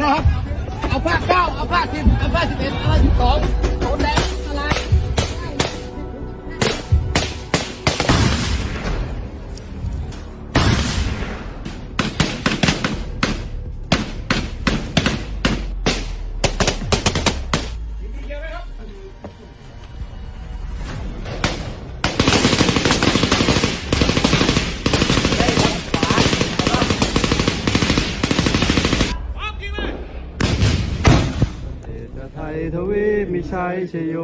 นะครับ เอาผ้าเก้าเอาผ้าสิบ จะไทยทวีมิชัยชโย